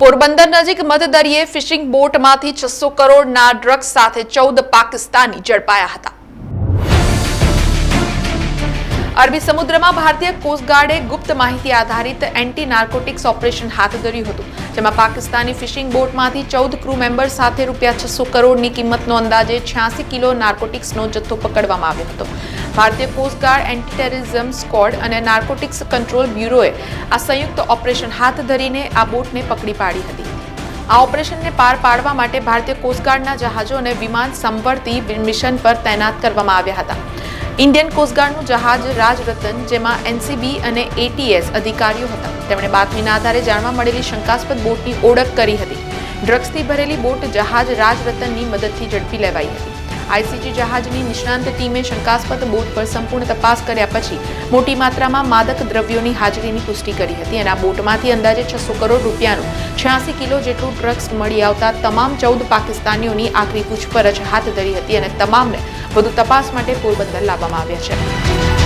પોરબંદર નજીક મધદરિયે ફિશિંગ બોટમાંથી છસો કરોડના ડ્રગ્સ સાથે ચૌદ પાકિસ્તાની ઝડપાયા હતા. અરબી સમુદ્રમાં ભારતીય કોસ્ટગાર્ડે ગુપ્ત માહિતી આધારિત એન્ટી નાર્કોટિક્સ ઓપરેશન હાથ ધર્યું હતું, જેમાં પાકિસ્તાની ફિશિંગ બોટમાંથી ચૌદ ક્રૂ મેમ્બર સાથે રૂપિયા છસો કરોડની કિંમતનો અંદાજે છ્યાસી કિલો નાર્કોટિક્સનો જથ્થો પકડવામાં આવ્યો હતો. ભારતીય કોસ્ટગાર્ડ એન્ટી ટેરરિઝમ સ્કોડ અને નાર્કોટિક્સ કંટ્રોલ બ્યુરોએ આ સંયુક્ત ઓપરેશન હાથ ધરીને આ બોટને પકડી પાડી હતી. આ ઓપરેશનને પાર પાડવા માટે ભારતીય કોસ્ટગાર્ડના જહાજો અને વિમાન સંવર્તી મિશન પર તૈનાત કરવામાં આવ્યા હતા. ઇન્ડિયન કોસ્ટગાર્ડનું જહાજ રાજરતન, જેમાં એનસીબી અને એટીએસ અધિકારીઓ હતા. તેમણે બાતમીના આધારે જાણવા મળેલી શંકાસ્પદ બોટની ઓળખ કરી હતી. ડ્રગ્સથી ભરેલી બોટ જહાજ રાજરતનની મદદથી ઝડપી લેવાઈ હતી. આઈસીજી જહાજની નિષ્ણાંત ટીમે શંકાસ્પદ બોટ પર સંપૂર્ણ તપાસ કર્યા પછી મોટી માત્રામાં માદક દ્રવ્યોની હાજરીની પુષ્ટિ કરી હતી અને આ બોટમાંથી અંદાજે છસો કરોડ રૂપિયાનું છ્યાસી કિલો જેટલું ડ્રગ્સ મળી આવતા તમામ ચૌદ પાકિસ્તાનીઓની આખરી પૂછપરછ હાથ ધરી હતી અને તમામને વધુ તપાસ માટે પોરબંદર લાવવામાં આવ્યા છે.